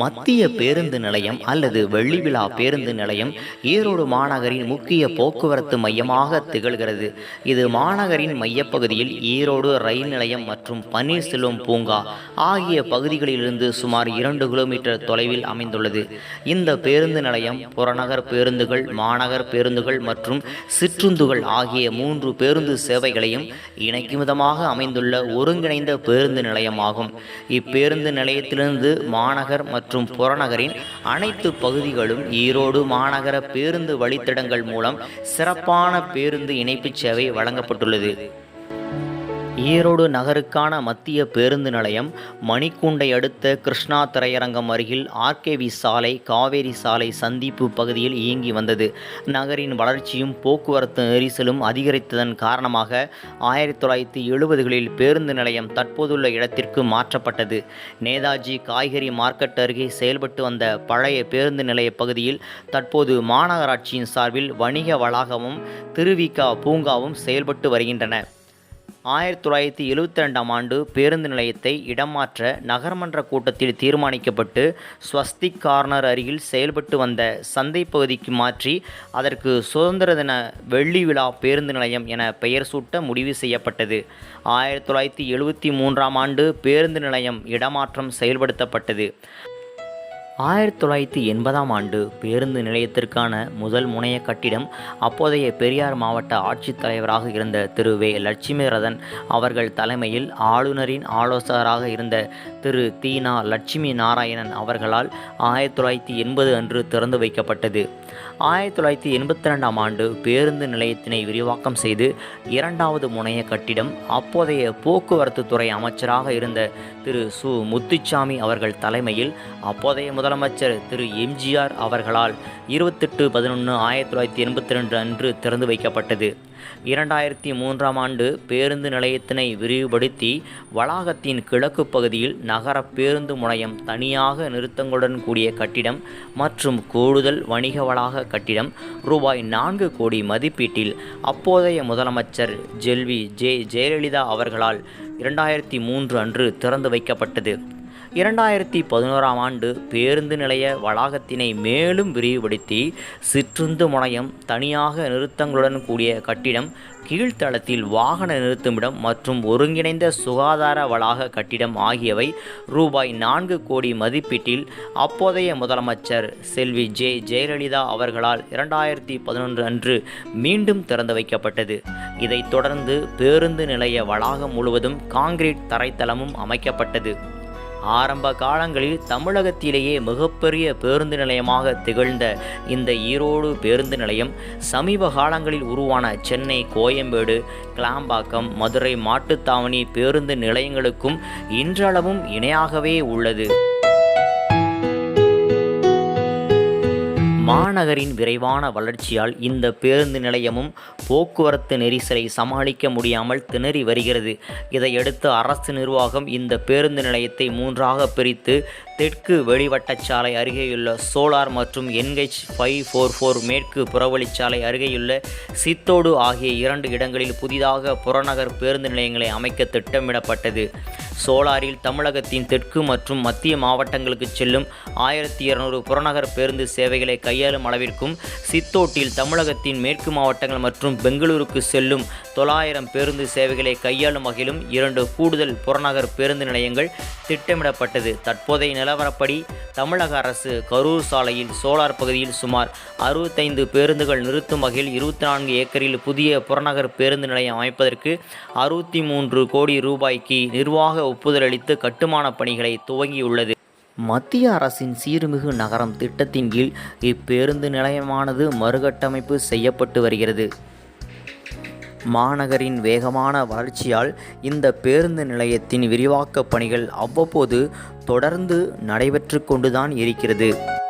மத்திய பேருந்து நிலையம் அல்லது வெள்ளி விழா பேருந்து நிலையம் ஈரோடு மாநகரின் முக்கிய போக்குவரத்து மையமாக திகழ்கிறது. இது மாநகரின் மையப்பகுதியில் ஈரோடு ரயில் நிலையம் மற்றும் பன்னீர்செல்வம் பூங்கா ஆகிய பகுதிகளிலிருந்து சுமார் இரண்டு கிலோமீட்டர் தொலைவில் அமைந்துள்ளது. இந்த பேருந்து நிலையம் புறநகர் பேருந்துகள் மாநகர் பேருந்துகள் மற்றும் சிற்றுந்துகள் ஆகிய மூன்று பேருந்து சேவைகளையும் இணைக்கும் விதமாக அமைந்துள்ள ஒருங்கிணைந்த பேருந்து நிலையமாகும். இப்பேருந்து நிலையத்திலிருந்து மாநகர் மற்றும் மற்றும் புறநகரின் அனைத்து பகுதிகளும் ஈரோடு மாநகர பேருந்து வழித்தடங்கள் மூலம் சிறப்பான பேருந்து இணைப்புச் சேவை வழங்கப்பட்டுள்ளது. ஈரோடு நகருக்கான மத்திய பேருந்து நிலையம் மணிக்கூண்டை அடுத்த கிருஷ்ணா திரையரங்கம் அருகில் ஆர்கேவி சாலை காவேரி சாலை சந்திப்பு பகுதியில் இயங்கி வந்தது. நகரின் வளர்ச்சியும் போக்குவரத்து நெரிசலும் அதிகரித்ததன் காரணமாக ஆயிரத்தி தொள்ளாயிரத்தி எழுபதுகளில் பேருந்து நிலையம் தற்போதுள்ள இடத்திற்கு மாற்றப்பட்டது. நேதாஜி காய்கறி மார்க்கெட் அருகே செயல்பட்டு வந்த பழைய பேருந்து நிலைய பகுதியில் தற்போது மாநகராட்சியின் சார்பில் வணிக வளாகமும் திருவிகா பூங்காவும் செயல்பட்டு வருகின்றன. ஆயிரத்தி தொள்ளாயிரத்தி எழுபத்தி ரெண்டாம் ஆண்டு பேருந்து நிலையத்தை இடமாற்ற நகர்மன்ற கூட்டத்தில் தீர்மானிக்கப்பட்டு ஸ்வஸ்திக் கார்னர் அருகில் செயல்பட்டு வந்த சந்தை பகுதிக்கு மாற்றி அதற்கு சுதந்திர தின வெள்ளி விழா பேருந்து நிலையம் என பெயர் சூட்ட முடிவு செய்யப்பட்டது. ஆயிரத்தி தொள்ளாயிரத்தி எழுபத்தி மூன்றாம் ஆண்டு பேருந்து நிலையம் இடமாற்றம் செயல்படுத்தப்பட்டது. ஆயிரத்தி தொள்ளாயிரத்தி எண்பதாம் ஆண்டு பேருந்து நிலையத்திற்கான முதல் முனைய கட்டிடம் அப்போதைய பெரியார் மாவட்ட ஆட்சித்தலைவராக இருந்த திரு வே. லட்சுமிரதன் அவர்கள் தலைமையில் ஆளுநரின் ஆலோசகராக இருந்த திரு தீனா லட்சுமி நாராயணன் அவர்களால் ஆயிரத்தி தொள்ளாயிரத்தி எண்பது அன்று திறந்து வைக்கப்பட்டது. ஆயிரத்தி தொள்ளாயிரத்தி எண்பத்தி ரெண்டாம் ஆண்டு பேருந்து நிலையத்தினை விரிவாக்கம் செய்து இரண்டாவது முனைய கட்டிடம் அப்போதைய போக்குவரத்து துறை அமைச்சராக இருந்த திரு சு. முத்துச்சாமி அவர்கள் தலைமையில் அப்போதைய முதலமைச்சர் திரு எம்ஜிஆர் அவர்களால் இருபத்தெட்டு பதினொன்று ஆயிரத்தி தொள்ளாயிரத்தி எண்பத்தி ரெண்டு அன்று திறந்து வைக்கப்பட்டது. இரண்டாயிரத்தி மூன்றாம் ஆண்டு பேருந்து நிலையத்தினை விரிவுபடுத்தி வளாகத்தின் கிழக்கு பகுதியில் நகர பேருந்து முனையம் தனியாக நிறுத்தங்களுடன் கூடிய கட்டிடம் மற்றும் கூடுதல் வணிக வளாக கட்டிடம் ரூபாய் நான்கு கோடி மதிப்பீட்டில் அப்போதைய முதலமைச்சர் ஜெல்வி ஜே ஜெயலலிதா அவர்களால் இரண்டாயிரத்தி மூன்று அன்று திறந்து வைக்கப்பட்டது. இரண்டாயிரத்தி பதினோராம் ஆண்டு பேருந்து நிலைய வளாகத்தினை மேலும் விரிவுபடுத்தி சிற்றுந்து முனையம் தனியாக நிறுத்தங்களுடன் கூடிய கட்டிடம் கீழ்த்தளத்தில் வாகன நிறுத்துமிடம் மற்றும் ஒருங்கிணைந்த சுகாதார வளாக கட்டிடம் ஆகியவை ரூபாய் நான்கு கோடி மதிப்பீட்டில் அப்போதைய முதலமைச்சர் செல்வி ஜே ஜெயலலிதா அவர்களால் இரண்டாயிரத்தி பதினொன்று அன்று மீண்டும் திறந்து வைக்கப்பட்டது. இதைத் தொடர்ந்து பேருந்து நிலைய வளாகம் முழுவதும் காங்கிரீட் தரைத்தளமும் அமைக்கப்பட்டது. ஆரம்ப காலங்களில் தமிழகத்திலேயே மிகப்பெரிய பேருந்து நிலையமாக திகழ்ந்த இந்த ஈரோடு பேருந்து நிலையம் சமீப காலங்களில் உருவான சென்னை கோயம்பேடு கிளாம்பாக்கம் மதுரை மாட்டுத்தாவணி பேருந்து நிலையங்களுக்கும் இன்றளவும் இணையாகவே உள்ளது. மாநகரின் விரைவான வளர்ச்சியால் இந்த பேருந்து நிலையமும் போக்குவரத்து நெரிசலை சமாளிக்க முடியாமல் திணறி வருகிறது. இதையடுத்து அரசு நிர்வாகம் இந்த பேருந்து நிலையத்தை மூன்றாக பிரித்து தெற்கு வெளிவட்டச்சாலை அருகேயுள்ள சோலார் மற்றும் என்ஹெச் ஃபைவ் ஃபோர் ஃபோர் மேற்கு புறவழிச்சாலை அருகேயுள்ள சித்தோடு ஆகிய இரண்டு இடங்களில் புதிதாக புறநகர் பேருந்து நிலையங்களை அமைக்க திட்டமிடப்பட்டது. சோலாரில் தமிழகத்தின் தெற்கு மற்றும் மத்திய மாவட்டங்களுக்கு செல்லும் ஆயிரத்தி இருநூறு புறநகர் பேருந்து சேவைகளை கையாளும் அளவிற்கும் சித்தோட்டில் தமிழகத்தின் மேற்கு மாவட்டங்கள் மற்றும் பெங்களூருக்கு செல்லும் தொள்ளாயிரம் பேருந்து சேவைகளை கையாளும் வகையிலும் இரண்டு கூடுதல் புறநகர் பேருந்து நிலையங்கள் திட்டமிடப்பட்டது. தற்போதைய நிலவரப்படி தமிழக அரசு கரூர் சாலையில் சோலார் பகுதியில் சுமார் அறுபத்தைந்து பேருந்துகள் நிறுத்தும் வகையில் இருபத்தி நான்கு ஏக்கரில் புதிய புறநகர் பேருந்து நிலையம் அமைப்பதற்கு அறுபத்தி மூன்று கோடி ரூபாய்க்கு நிர்வாக ஒப்புதல் அளித்து கட்டுமான பணிகளை துவங்கியுள்ளது. மத்திய அரசின் சீர்மிகு நகரம் திட்டத்தின் கீழ் இப்பேருந்து நிலையமானது மறுகட்டமைப்பு செய்யப்பட்டு வருகிறது. மாநகரின் வேகமான வளர்ச்சியால் இந்த பேருந்து நிலையத்தின் விரிவாக்கப் பணிகள் அவ்வப்போது தொடர்ந்து நடைபெற்று கொண்டுதான் இருக்கிறது.